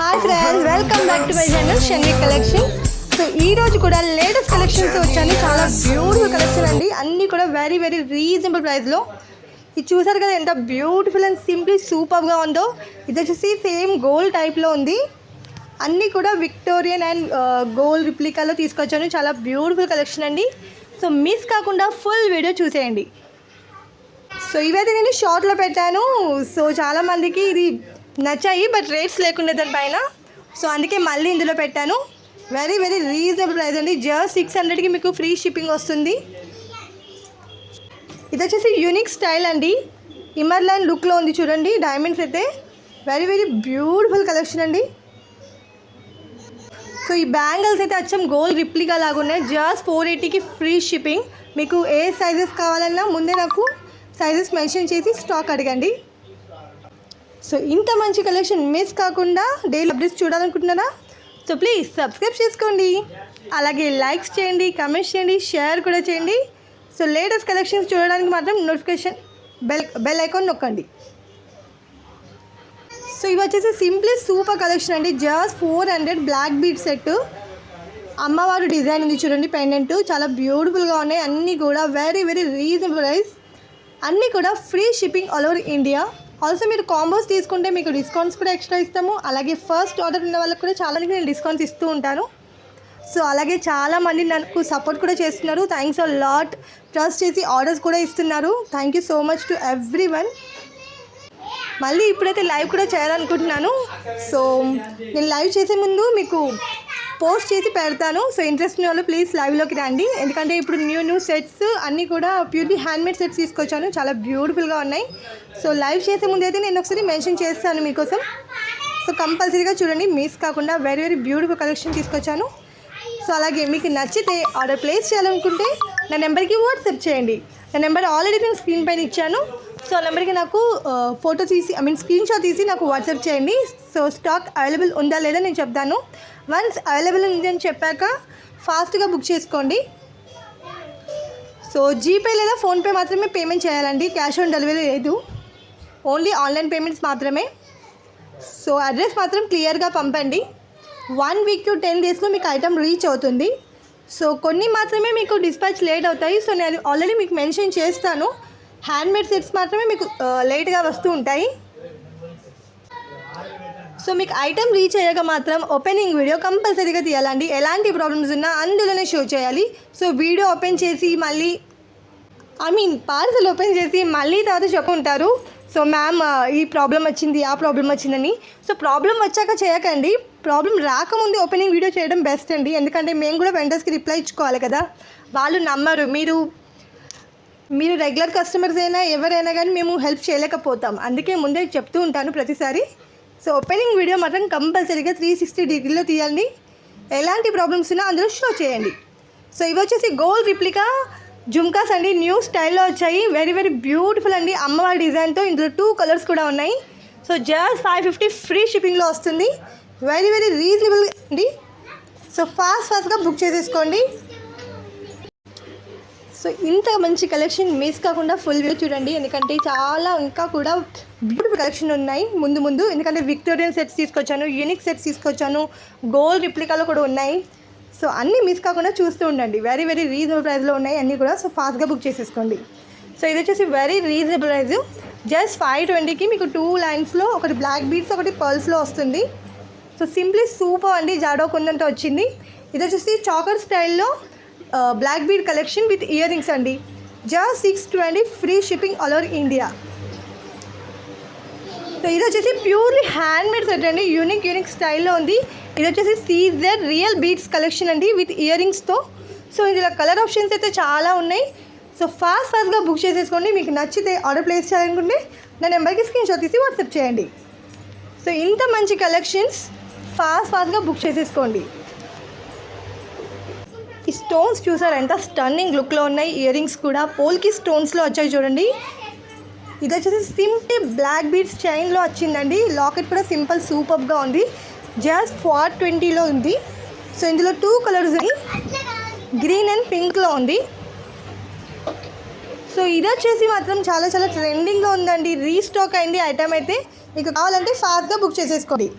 Hi friends welcome back to my channel Shangi collection so ఈ రోజు కూడా latest collections వచ్చాను. చాలా బ్యూటిఫుల్ కలెక్షన్ అండి. అన్నీ కూడా వెరీ వెరీ రీజనబుల్ ప్రైస్లో ఇది చూసారు కదా ఎంత బ్యూటిఫుల్ అండ్ సింప్లీ సూపర్గా ఉందో. ఇది వచ్చేసి సేమ్ గోల్డ్ టైప్లో ఉంది. అన్నీ కూడా విక్టోరియన్ అండ్ గోల్డ్ రిప్లికాలో తీసుకొచ్చాను. చాలా బ్యూటిఫుల్ కలెక్షన్ అండి. సో మిస్ కాకుండా ఫుల్ వీడియో చూసేయండి. సో ఇవైతే నేను షార్ట్లో పెట్టాను. సో చాలామందికి ఇది నచ్చాయి బట్ రేట్స్ లేకుండా దానిపైన సో అందుకే మళ్ళీ ఇందులో పెట్టాను. వెరీ వెరీ రీజనబుల్ ప్రైస్ అండి. జస్ట్ సిక్స్ హండ్రెడ్కి మీకు ఫ్రీ షిప్పింగ్ వస్తుంది. ఇది వచ్చేసి యూనిక్ స్టైల్ అండి. ఇమర్లాండ్ లుక్లో ఉంది చూడండి డైమండ్స్ అయితే. వెరీ వెరీ బ్యూటిఫుల్ కలెక్షన్ అండి. సో ఈ బ్యాంగిల్స్ అయితే అచ్చం గోల్డ్ రిప్లికా లాగా ఉన్నాయి. జస్ట్ ఫోర్ ఎయిటీకి ఫ్రీ షిప్పింగ్ మీకు ఏ సైజెస్ కావాలన్నా ముందే నాకు సైజెస్ మెన్షన్ చేసి స్టాక్ అడగండి. సో ఇంత మంచి కలెక్షన్ మిస్ కాకుండా డైలీ అప్డేట్స్ చూడాలనుకుంటున్నారా? సో ప్లీజ్ సబ్స్క్రైబ్ చేసుకోండి. అలాగే లైక్స్ చేయండి కమెంట్స్ చేయండి షేర్ కూడా చేయండి. సో లేటెస్ట్ కలెక్షన్స్ చూడడానికి మాత్రం నోటిఫికేషన్ బెల్ బెల్ ఐకాన్ నొక్కండి. సో ఇవి వచ్చేసి సింప్లీ సూపర్ కలెక్షన్ అండి. Just four hundred black beat set. అమ్మవారు డిజైన్ ఉంది చూడండి పెండెంట్ చాలా బ్యూటిఫుల్గా ఉన్నాయి. అన్నీ కూడా వెరీ వెరీ రీజనబుల్ ప్రైస్ అన్నీ కూడా free shipping all over India also మీరు కాంబోస్ తీసుకుంటే మీకు డిస్కౌంట్స్ కూడా ఎక్స్ట్రా ఇస్తాము. అలాగే ఫస్ట్ ఆర్డర్ ఉన్న వాళ్ళకి కూడా చాలా నేను డిస్కౌంట్స్ ఇస్తూ ఉంటాను. సో అలాగే చాలామంది నాకు సపోర్ట్ కూడా చేస్తున్నారు. థ్యాంక్స్ అ లాట్ ట్రస్ట్ చేసి ఆర్డర్స్ కూడా ఇస్తున్నారు. Thank you so much to everyone మళ్ళీ ఇప్పుడైతే లైవ్ కూడా చేయాలనుకుంటున్నాను. సో నేను లైవ్ చేసే ముందు మీకు పోస్ట్ చేసి పెడతాను. సో ఇంట్రెస్ట్ ఉన్న వాళ్ళు ప్లీజ్ లైవ్లోకి రండి. ఎందుకంటే ఇప్పుడు న్యూ న్యూ సెట్స్ అన్నీ కూడా ప్యూర్లీ హ్యాండ్మేడ్ సెట్స్ తీసుకొచ్చాను. చాలా బ్యూటిఫుల్గా ఉన్నాయి. సో లైవ్ చేసే ముందు అయితే నేను ఒకసారి మెన్షన్ చేస్తాను మీకోసం. సో కంపల్సరీగా చూడండి. మిస్ కాకుండా వెరీ వెరీ బ్యూటిఫుల్ కలెక్షన్ తీసుకొచ్చాను. సో అలాగే మీకు నచ్చితే ఆర్డర్ ప్లేస్ చేయాలనుకుంటే నా నెంబర్కి వాట్సాప్ చేయండి. నా నెంబర్ ఆల్రెడీ నేను స్క్రీన్ పైన ఇచ్చాను. సో ఆ నెంబర్కి నాకు ఫోటో తీసి ఐ మీన్ స్క్రీన్ షాట్ తీసి నాకు వాట్సాప్ చేయండి. సో స్టాక్ అవైలబుల్ ఉందా లేదా నేను చెప్తాను. వన్స్ అవైలబుల్ ఉంది అని చెప్పాక ఫాస్ట్గా బుక్ చేసుకోండి. సో జీపే లేదా ఫోన్పే మాత్రమే పేమెంట్ చేయాలండి. క్యాష్ ఆన్ డెలివరీ లేదు. ఓన్లీ ఆన్లైన్ పేమెంట్స్ మాత్రమే. సో అడ్రస్ మాత్రం క్లియర్గా పంపండి. వన్ వీక్ టు టెన్ డేస్లో మీకు ఐటమ్ రీచ్ అవుతుంది. సో కొన్ని మాత్రమే మీకు డిస్పాచ్ లేట్ అవుతాయి. సో నేను ఆల్రెడీ మీకు మెన్షన్ చేస్తాను. హ్యాండ్మేడ్ సెట్స్ మాత్రమే మీకు లేట్గా వస్తూ ఉంటాయి. సో మీకు ఐటమ్ రీచ్ అయ్యాక మాత్రం ఓపెనింగ్ వీడియో కంపల్సరీగా తీయాలండి. ఎలాంటి ప్రాబ్లమ్స్ ఉన్నా అందులోనే షో చేయాలి. సో వీడియో ఓపెన్ చేసి మళ్ళీ ఐ మీన్ పార్సల్ ఓపెన్ చేసి మళ్ళీ తర్వాత చెప్పుకుంటారు సో మ్యామ్ ఈ ప్రాబ్లం వచ్చింది ఆ ప్రాబ్లం వచ్చిందని. సో ప్రాబ్లం వచ్చాక చేయకండి. ప్రాబ్లం రాకముందు ఓపెనింగ్ వీడియో చేయడం బెస్ట్ అండి. ఎందుకంటే మేము కూడా వెండర్స్కి రిప్లై ఇచ్చుకోవాలి కదా. వాళ్ళు నమ్మరు. మీరు మీరు రెగ్యులర్ కస్టమర్స్ అయినా ఎవరైనా కానీ మేము హెల్ప్ చేయలేకపోతాం. అందుకే ముందే చెప్తూ ఉంటాను ప్రతిసారి. సో ఓపెనింగ్ వీడియో మాత్రం కంపల్సరీగా త్రీ సిక్స్టీ డిగ్రీలో తీయండి. ఎలాంటి ప్రాబ్లమ్స్ ఉన్నా అందులో షో చేయండి. సో ఇవి వచ్చేసి గోల్డ్ రిప్లికా జుమ్కాస్ అండి. న్యూ స్టైల్లో వచ్చాయి. వెరీ వెరీ బ్యూటిఫుల్ అండి. అమ్మవారి డిజైన్తో ఇందులో టూ కలర్స్ కూడా ఉన్నాయి. So just five fifty free షిప్పింగ్లో వస్తుంది. వెరీ వెరీ రీజనబుల్ అండి. సో ఫాస్ట్ ఫాస్ట్గా బుక్ చేసేసుకోండి. సో ఇంత మంచి కలెక్షన్ మిస్ కాకుండా ఫుల్ వ్యూ చూడండి. ఎందుకంటే చాలా ఇంకా కూడా బ్యూటిఫుల్ కలెక్షన్ ఉన్నాయి. ముందు ముందు ఎందుకంటే విక్టోరియన్ సెట్స్ తీసుకొచ్చాను యూనిక్ సెట్స్ తీసుకొచ్చాను గోల్డ్ రిప్లికాలో కూడా ఉన్నాయి. సో అన్నీ మిస్ కాకుండా చూస్తూ ఉండండి. వెరీ వెరీ రీజనబుల్ ప్రైస్లో ఉన్నాయి అన్నీ కూడా. సో ఫాస్ట్గా బుక్ చేసేసుకోండి. సో ఇది వచ్చేసి very reasonable price just five ట్వంటీకి మీకు టూ లైన్స్లో ఒకటి బ్లాక్ బీట్స్ ఒకటి పర్ల్స్లో వస్తుంది. సో సింప్లీ సూపర్ అండి. జాడో కొందంత వచ్చింది. ఇది వచ్చేసి చాకర్ స్టైల్లో black bead collection with earrings అండి. Just six twenty free shipping all over India so ఇది వచ్చేసి ప్యూర్లీ హ్యాండ్మేడ్ సెట్ అండి. యూనిక్ యూనిక్ స్టైల్లో ఉంది. ఇది వచ్చేసి సీజర్ రియల్ బీట్స్ కలెక్షన్ అండి విత్ ఇయర్ రింగ్స్తో సో ఇందులో కలర్ ఆప్షన్స్ అయితే చాలా ఉన్నాయి. సో ఫాస్ట్ ఫాస్ట్గా బుక్ చేసేసుకోండి. మీకు నచ్చితే ఆర్డర్ ప్లేస్ చేయాలనుకుంటే నా నెంబర్కి స్క్రీన్ షాట్ తీసి వాట్సాప్ చేయండి. సో ఇంత మంచి కలెక్షన్స్ ఫాస్ట్ ఫాస్ట్గా బుక్ చేసేసుకోండి. ఈ స్టోన్స్ చూసారు? ఎంత స్టన్నింగ్ లుక్లో ఉన్నాయి. ఇయర్ రింగ్స్ కూడా. పోల్కి స్టోన్స్లో వచ్చాయి చూడండి. ఇది వచ్చేసి సింపుల్ బ్లాక్ బీడ్స్ చైన్లో వచ్చిందండి. లాకెట్ కూడా సింపుల్ సూపర్గా ఉంది. జస్ట్ ఫార్ ట్వంటీలో ఉంది. సో ఇందులో టూ కలర్స్ ఉన్నాయి గ్రీన్ అండ్ పింక్లో ఉంది. సో ఇది వచ్చేసి మాత్రం చాలా చాలా ట్రెండింగ్లో ఉందండి. రీస్టాక్ అయింది ఐటమ్ అయితే. మీకు కావాలంటే ఫాస్ట్గా బుక్ చేసేసుకోండి.